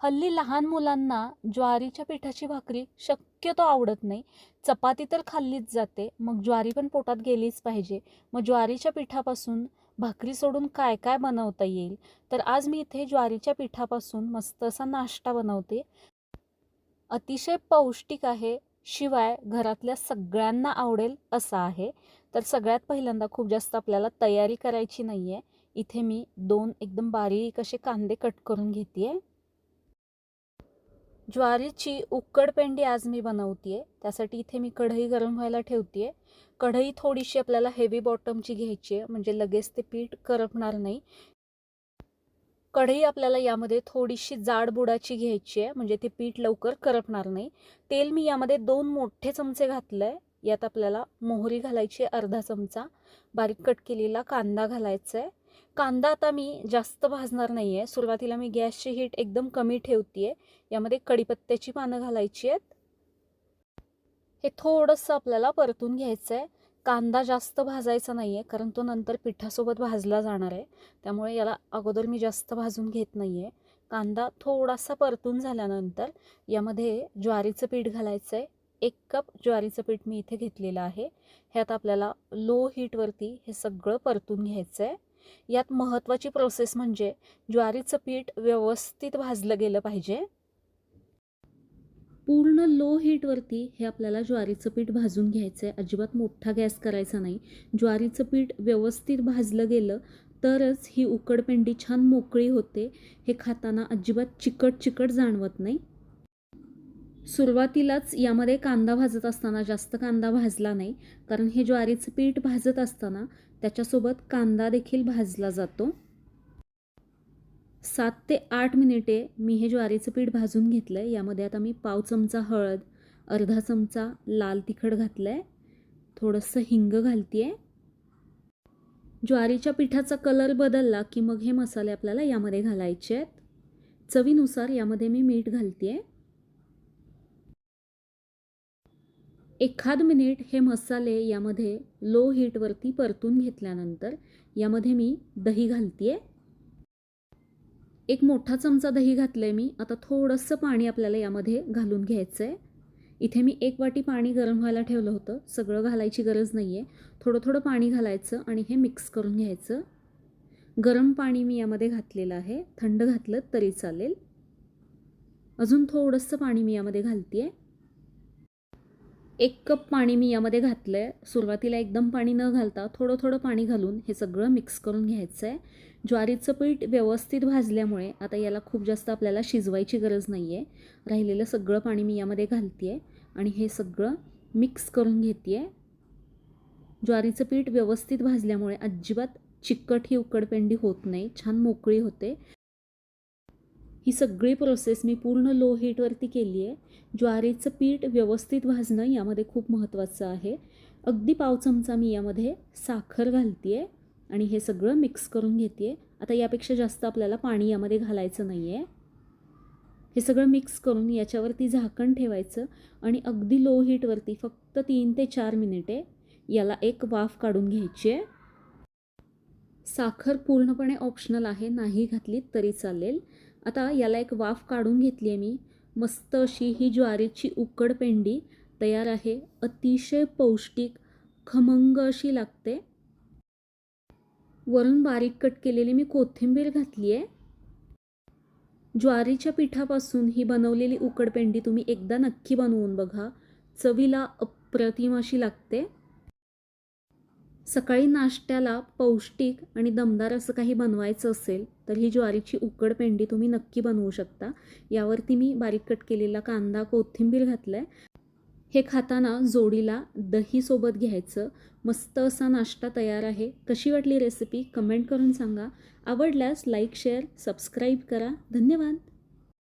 हल्ली लहान मुलांना ज्वारीच्या पिठाची भाकरी शक्यतो आवडत नाही. चपाती तर खाल्लीच जाते मग ज्वारी पण पोटात गेलीच पाहिजे. मग ज्वारीच्या पिठापासून भाकरी सोडून काय काय बनवता येईल? तर आज मी इथे ज्वारीच्या पिठापासून मस्त असा नाश्ता बनवते. अतिशय पौष्टिक आहे शिवाय घरातल्या सगळ्यांना आवडेल असा आहे. तर सगळ्यात पहिल्यांदा खूप जास्त आपल्याला तयारी करायची नाही आहे इथे मी दोन एकदम बारीक असे कांदे कट करून घेते आहे ज्वारीची उकड पेंडी आज मी बनवते त्यासाठी इथे मी कढई गरम व्हायला ठेवते कढई थोडीशी आपल्याला हेवी बॉटमची घ्यायची आहे. म्हणजे लगेच ते पीठ करपणार नाही. कढई आपल्याला यामध्ये थोडीशी जाड बुडाची घ्यायची आहे. म्हणजे ते पीठ लवकर करपणार नाही. तेल मी यामध्ये दोन मोठे चमचे घातलं आहे यात आपल्याला मोहरी घालायची आहे अर्धा चमचा. बारीक कट केलेला कांदा घालायचा आहे. कांदा आता मी जास्त भाजणार नाही आहे सुरुवातीला मी गॅसची हीट एकदम कमी ठेवते आहे यामध्ये कढीपत्त्याची पानं घालायची आहेत. हे थोडंसं आपल्याला परतून घ्यायचं आहे कांदा जास्त भाजायचा नाही आहे कारण तो नंतर पिठासोबत भाजला जाणार आहे. त्यामुळे याला अगोदर मी जास्त भाजून घेत नाही आहे कांदा थोडासा परतून झाल्यानंतर यामध्ये ज्वारीचं पीठ घालायचं आहे एक कप ज्वारीचं पीठ मी इथे घेतलेलं आहे. ह्यात आपल्याला लो हीटवरती हे सगळं परतून घ्यायचं आहे यात महत्त्वाची प्रोसेस म्हणजे ज्वारीचं पीठ व्यवस्थित भाजलं गेलं पाहिजे. पूर्ण लो हीटवरती हे आपल्याला ज्वारीचं पीठ भाजून घ्यायचं आहे अजिबात मोठा गॅस करायचा नाही. ज्वारीचं पीठ व्यवस्थित भाजलं गेलं तरच ही उकडपेंडी छान मोकळी होते. हे खाताना अजिबात चिकट चिकट जाणवत नाही. सुरुवातीलाच यामध्ये कांदा भाजत असताना जास्त कांदा भाजला नाही. कारण हे ज्वारीचं पीठ भाजत असताना त्याच्यासोबत कांदा देखील भाजला जातो. सात ते आठ मिनिटे मी हे ज्वारीचं पीठ भाजून घेतलं आहे यामध्ये आता मी पाव चमचा हळद अर्धा चमचा लाल तिखट घातलं आहे थोडंसं हिंग घालते आहे ज्वारीच्या पिठाचा कलर बदलला की मग हे मसाले आपल्याला यामध्ये घालायचे आहेत चवीनुसार यामध्ये मी मीठ घालते आहे एखाद मिनिट हे मसाले यामध्ये लो हीटवरती परतून घेतल्यानंतर यामध्ये मी दही घालते आहे एक मोठा चमचा दही घातलं आहे मी. आता थोडंसं पाणी आपल्याला यामध्ये घालून घ्यायचं आहे इथे मी एक वाटी पाणी गरम व्हायला ठेवलं होतं. सगळं घालायची गरज नाही आहे थोडं थोडं पाणी घालायचं आणि हे मिक्स करून घ्यायचं. गरम पाणी मी यामध्ये घातलेलं आहे. थंड घातलं तरी चालेल. अजून थोडंसं पाणी मी यामध्ये घालते आहे एक कप पाणी मी यामध्ये घातलं आहे सुरुवातीला एकदम पाणी न घालता थोडं थोडं पाणी घालून हे सगळं मिक्स करून घ्यायचं आहे ज्वारीचं पीठ व्यवस्थित भाजल्यामुळे आता याला खूप जास्त आपल्याला शिजवायची गरज नाही आहे राहिलेलं सगळं पाणी मी यामध्ये घालते आहे आणि हे सगळं मिक्स करून घेते आहे ज्वारीचं पीठ व्यवस्थित भाजल्यामुळे अजिबात चिकट ही उकडपेंडी होत नाही छान मोकळी होते. ही सगळी प्रोसेस मी पूर्ण लो हीटवरती केली आहे ज्वारीचं पीठ व्यवस्थित भाजणं यामध्ये खूप महत्त्वाचं आहे. अगदी पाव चमचा मी यामध्ये साखर घालते आहे आणि हे सगळं मिक्स करून घेते आहे आता यापेक्षा जास्त आपल्याला पाणी यामध्ये घालायचं नाही आहे हे सगळं मिक्स करून याच्यावरती झाकण ठेवायचं आणि अगदी लो हीटवरती फक्त तीन ते चार मिनिटे याला एक वाफ काढून घ्यायची आहे साखर पूर्णपणे ऑप्शनल आहे. नाही घातली तरी चालेल. आता याला एक वाफ काढून घेतली आहे मी. मस्त अशी ही ज्वारीची उकड पेंडी तयार आहे. अतिशय पौष्टिक खमंग अशी लागते. वरून बारीक कट केलेली मी कोथिंबीर घातली आहे. ज्वारीच्या पिठापासून ही बनवलेली उकडपेंडी तुम्ही एकदा नक्की बनवून बघा. चवीला अप्रतिम अशी लागते. सकाळी नाश्त्याला पौष्टिक आणि दमदार असं काही बनवायचं असेल तर ही ज्वारीची उकड पेंडी तुम्ही नक्की बनवू शकता. यावरती मी बारीक कट केलेला कांदा कोथिंबीर घातलं आहे हे खाताना जोडीला दहीसोबत घ्यायचं. मस्त असा नाश्ता तयार आहे. कशी वाटली रेसिपी कमेंट करून सांगा. आवडल्यास लाईक शेअर सबस्क्राईब करा. धन्यवाद!